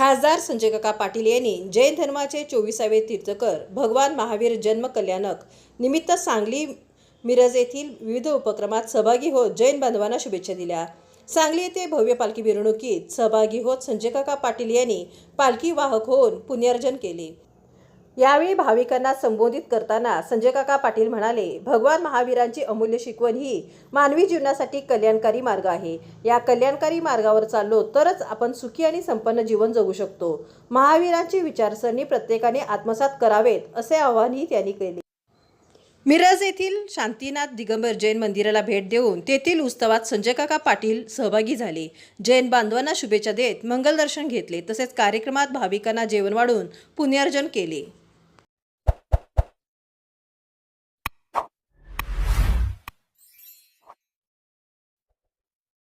खासदार संजय काका पाटील यांनी जैन धर्माचे चोवीसावे तीर्थकर भगवान महावीर जन्म कल्याणक निमित्त सांगली मिरज येथील विविध उपक्रमात सहभागी होत जैन बांधवांना शुभेच्छा दिल्या. सांगली येथे भव्य पालखी मिरवणुकीत सहभागी होत संजय काका पाटील यांनी पालखी वाहक होऊन पुण्यर्जन केले. यावेळी भाविकांना संबोधित करताना संजय काका पाटील म्हणाले भगवान महावीरांची अमूल्य शिकवण ही मानवी जीवनासाठी कल्याणकारी मार्ग आहे. या कल्याणकारी मार्गावर चाललो तरच आपण सुखी आणि संपन्न जीवन जगू शकतो. महावीरांची विचारसरणी प्रत्येकाने आत्मसात करावेत असे आवाहनही त्यांनी केले. मिरज येथील शांतीनाथ दिगंबर जैन मंदिराला भेट देऊन तेथील उत्सवात संजय काका पाटील सहभागी झाले. जैन बांधवांना शुभेच्छा देत मंगलदर्शन घेतले. तसेच कार्यक्रमात भाविकांना जेवण वाढून पुण्यार्जन केले.